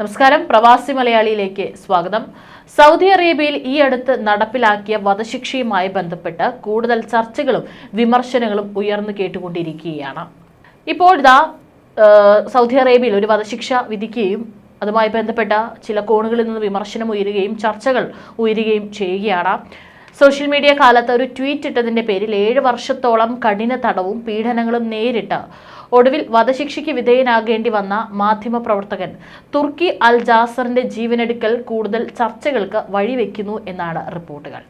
നമസ്കാരം. പ്രവാസി മലയാളിയിലേക്ക് സ്വാഗതം. സൗദി അറേബ്യയിൽ ഈ അടുത്ത് നടപ്പിലാക്കിയ വധശിക്ഷയുമായി ബന്ധപ്പെട്ട് കൂടുതൽ ചർച്ചകളും വിമർശനങ്ങളും ഉയർന്നു കേട്ടുകൊണ്ടിരിക്കുകയാണ്. ഇപ്പോൾ ഇതാ സൗദി അറേബ്യയിൽ ഒരു വധശിക്ഷ വിധിക്കുകയും അതുമായി ബന്ധപ്പെട്ട ചില കോണുകളിൽ നിന്ന് വിമർശനം ഉയരുകയും ചർച്ചകൾ ഉയരുകയും ചെയ്യുകയാണ്. സോഷ്യൽ മീഡിയ കാലത്ത് ഒരു ട്വീറ്റ് ഇട്ടതിന്റെ പേരിൽ ഏഴ് വർഷത്തോളം കഠിന തടവും പീഡനങ്ങളും നേരിട്ട്. ഒടുവിൽ വധശിക്ഷയ്ക്ക് വിധേയനാകേണ്ടി വന്ന മാധ്യമപ്രവർത്തകൻ തുർക്കി അൽ ജാസറിന്റെ ജീവനെടുക്കൽ കൂടുതൽ ചർച്ചകൾക്ക് വഴിവെക്കുന്നു എന്നാണ് റിപ്പോർട്ടുകൾ.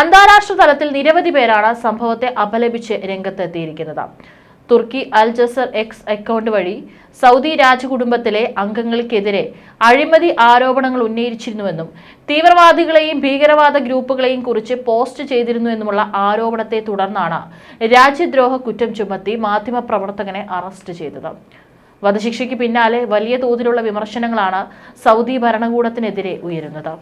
അന്താരാഷ്ട്ര തലത്തിൽ നിരവധി പേരാണ് സംഭവത്തെ അപലപിച്ച് രംഗത്തെത്തിയിരിക്കുന്നത്. Turki al Jasser X account വഴി സൗദി രാജകുടുംബത്തിലെ അംഗങ്ങൾക്കെതിരെ അഴിമതി ആരോപണങ്ങൾ ഉന്നയിച്ചിരുന്നുവെന്നും തീവ്രവാദികളെയും ഭീകരവാദ ഗ്രൂപ്പുകളെയും കുറിച്ച് പോസ്റ്റ് ചെയ്തിരുന്നുവെന്നുമുള്ള ആരോപണത്തെ തുടർന്നാണ് രാജ്യദ്രോഹ കുറ്റം ചുമത്തി മാധ്യമപ്രവർത്തകനെ അറസ്റ്റ് ചെയ്തത്. വധശിക്ഷയ്ക്ക് പിന്നാലെ വലിയ തോതിലുള്ള വിമർശനങ്ങളാണ് സൗദി ഭരണകൂടത്തിനെതിരെ ഉയരുന്നത്.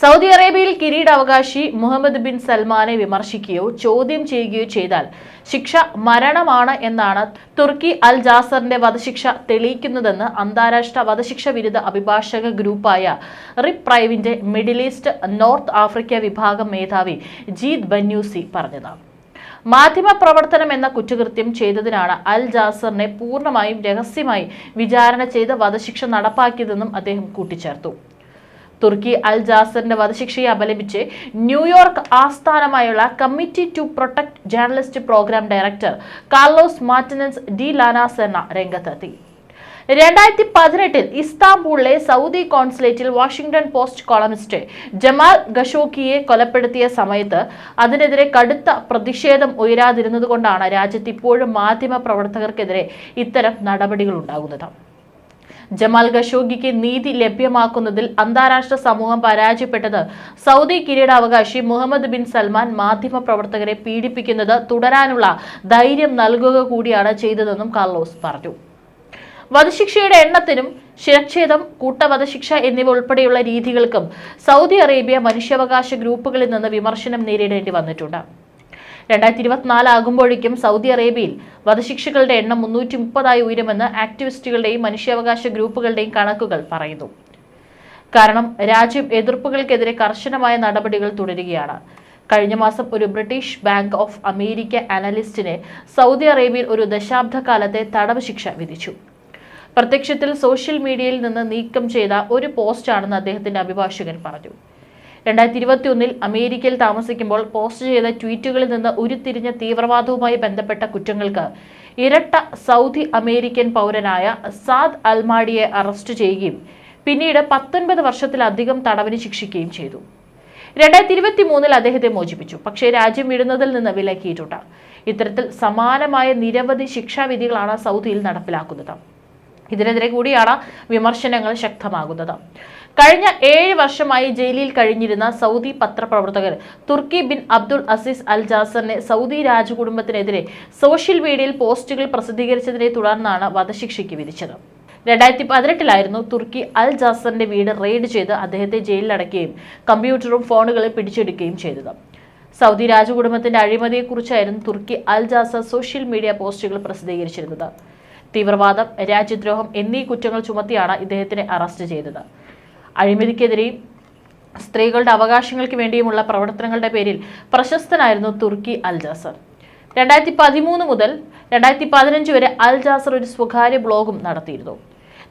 സൗദി അറേബ്യയിൽ കിരീടാവകാശി മുഹമ്മദ് ബിൻ സൽമാനെ വിമർശിക്കുകയോ ചോദ്യം ചെയ്യുകയോ ചെയ്താൽ ശിക്ഷ മരണമാണ് എന്നാണ് തുർക്കി അൽ ജാസറിന്റെ വധശിക്ഷ തെളിയിക്കുന്നതെന്ന് അന്താരാഷ്ട്ര വധശിക്ഷ വിരുദ്ധ അഭിഭാഷക ഗ്രൂപ്പായ റിപ്രൈവിന്റെ മിഡിൽ ഈസ്റ്റ് നോർത്ത് ആഫ്രിക്ക വിഭാഗം മേധാവി ജീത് ബന്യൂസി പറഞ്ഞത്. മാധ്യമപ്രവർത്തനം എന്ന കുറ്റകൃത്യം ചെയ്തതിനാണ് അൽ ജാസറിനെ പൂർണമായും രഹസ്യമായി വിചാരണ ചെയ്ത് വധശിക്ഷ നടപ്പാക്കിയതെന്നും അദ്ദേഹം കൂട്ടിച്ചേർത്തു. തുർക്കി അൽ ജാസറിന്റെ വധശിക്ഷയെ അപലപിച്ച് ന്യൂയോർക്ക് ആസ്ഥാനമായുള്ള committee to protect journalist programme director Carlos Martinez de ലാനാസെന്ന രംഗത്തെത്തി. രണ്ടായിരത്തി പതിനെട്ടിൽ ഇസ്താംബൂളിലെ സൗദി കോൺസുലേറ്റിൽ വാഷിംഗ്ടൺ പോസ്റ്റ് കോളമിസ്റ്റ് ജമാൽ ഖഷോക്കിയെ കൊലപ്പെടുത്തിയ സമയത്ത് അതിനെതിരെ കടുത്ത പ്രതിഷേധം ഉയരാതിരുന്നതുകൊണ്ടാണ് രാജ്യത്ത് ഇപ്പോഴും മാധ്യമ പ്രവർത്തകർക്കെതിരെ ഇത്തരം നടപടികൾ ഉണ്ടാകുന്നത്. ജമാൽ ഖഷോഗിക്ക് നീതി ലഭ്യമാക്കുന്നതിൽ അന്താരാഷ്ട്ര സമൂഹം പരാജയപ്പെട്ടത് സൗദി കിരീടാവകാശി മുഹമ്മദ് ബിൻ സൽമാൻ മാധ്യമ പ്രവർത്തകരെ പീഡിപ്പിക്കുന്നത് തുടരാനുള്ള ധൈര്യം നൽകുക കൂടിയാണ് ചെയ്തതെന്നും കാർലോസ് പറഞ്ഞു. വധശിക്ഷയുടെ എണ്ണത്തിനും ശിരച്ഛേദം കൂട്ടവധശിക്ഷ എന്നിവ ഉൾപ്പെടെയുള്ള രീതികൾക്കും സൗദി അറേബ്യ മനുഷ്യാവകാശ ഗ്രൂപ്പുകളിൽ നിന്ന് വിമർശനം നേരിടേണ്ടി വന്നിട്ടുണ്ട്. രണ്ടായിരത്തി ഇരുപത്തിനാല് ആകുമ്പോഴേക്കും സൗദി അറേബ്യയിൽ വധശിക്ഷകളുടെ എണ്ണം മുന്നൂറ്റി മുപ്പതായി ഉയരുമെന്ന് ആക്ടിവിസ്റ്റുകളുടെയും മനുഷ്യാവകാശ ഗ്രൂപ്പുകളുടെയും കണക്കുകൾ പറയുന്നു. കാരണം രാജ്യം എതിർപ്പുകൾക്കെതിരെ കർശനമായ നടപടികൾ തുടരുകയാണ്. കഴിഞ്ഞ മാസം ഒരു ബ്രിട്ടീഷ് ബാങ്ക് ഓഫ് അമേരിക്ക അനലിസ്റ്റിനെ സൗദി അറേബ്യയിൽ ഒരു ദശാബ്ദക്കാലത്തെ തടവ് ശിക്ഷ വിധിച്ചു. പ്രത്യക്ഷത്തിൽ സോഷ്യൽ മീഡിയയിൽ നിന്ന് നീക്കം ചെയ്ത ഒരു പോസ്റ്റാണെന്ന് അദ്ദേഹത്തിന്റെ അഭിഭാഷകൻ പറഞ്ഞു. രണ്ടായിരത്തി ഇരുപത്തി ഒന്നിൽ അമേരിക്കയിൽ താമസിക്കുമ്പോൾ പോസ്റ്റ് ചെയ്ത ട്വീറ്റുകളിൽ നിന്ന് ഉരുത്തിരിഞ്ഞ തീവ്രവാദവുമായി ബന്ധപ്പെട്ട കുറ്റങ്ങൾക്ക് ഇരട്ട സൗദി അമേരിക്കൻ പൗരനായ സാദ് അൽമാഡിയെ അറസ്റ്റ് ചെയ്യുകയും പിന്നീട് പത്തൊൻപത് വർഷത്തിലധികം തടവിന് ശിക്ഷിക്കുകയും ചെയ്തു. രണ്ടായിരത്തി ഇരുപത്തി മൂന്നിൽ അദ്ദേഹത്തെ മോചിപ്പിച്ചു. പക്ഷേ രാജ്യം വിടുന്നതിൽ നിന്ന് വിലക്കിയിട്ടുണ്ട്. ഇത്തരത്തിൽ സമാനമായ നിരവധി ശിക്ഷാവിധികളാണ് സൗദിയിൽ നടപ്പിലാക്കുന്നത്. ഇതിനെതിരെ കൂടിയാണ് വിമർശനങ്ങൾ ശക്തമാകുന്നത്. കഴിഞ്ഞ ഏഴ് വർഷമായി ജയിലിൽ കഴിഞ്ഞിരുന്ന Saudi പത്രപ്രവർത്തകർ Turki bin Abdul Aziz al ജാസറിനെ Saudi രാജകുടുംബത്തിനെതിരെ സോഷ്യൽ മീഡിയയിൽ പോസ്റ്റുകൾ പ്രസിദ്ധീകരിച്ചതിനെ തുടർന്നാണ് വധശിക്ഷയ്ക്ക് വിധിച്ചത്. രണ്ടായിരത്തി പതിനെട്ടിലായിരുന്നു തുർക്കി അൽ ജാസറിന്റെ വീട് റെയ്ഡ് ചെയ്ത് അദ്ദേഹത്തെ ജയിലിലടക്കുകയും കമ്പ്യൂട്ടറും ഫോണുകളും പിടിച്ചെടുക്കുകയും ചെയ്തത്. സൗദി രാജകുടുംബത്തിന്റെ അഴിമതിയെക്കുറിച്ചായിരുന്നു Turki al Jasser social media പോസ്റ്റുകൾ പ്രസിദ്ധീകരിച്ചിരുന്നത്. തീവ്രവാദം രാജ്യദ്രോഹം എന്നീ കുറ്റങ്ങൾ ചുമത്തിയാണ് ഇദ്ദേഹത്തിനെ അറസ്റ്റ് ചെയ്തത്. അഴിമതിക്കെതിരെയും സ്ത്രീകളുടെ അവകാശങ്ങൾക്ക് വേണ്ടിയുമുള്ള പ്രവർത്തനങ്ങളുടെ പേരിൽ പ്രശസ്തനായിരുന്നു തുർക്കി അൽ ജാസർ. രണ്ടായിരത്തി പതിമൂന്ന് മുതൽ രണ്ടായിരത്തി പതിനഞ്ച് വരെ അൽ ജാസർ ഒരു സ്വകാര്യ ബ്ലോഗും നടത്തിയിരുന്നു.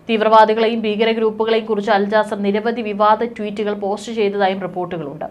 തീവ്രവാദികളെയും ഭീകര ഗ്രൂപ്പുകളെയും കുറിച്ച് അൽ ജാസർ നിരവധി വിവാദ ട്വീറ്റുകൾ പോസ്റ്റ് ചെയ്തതായും റിപ്പോർട്ടുകളുണ്ട്.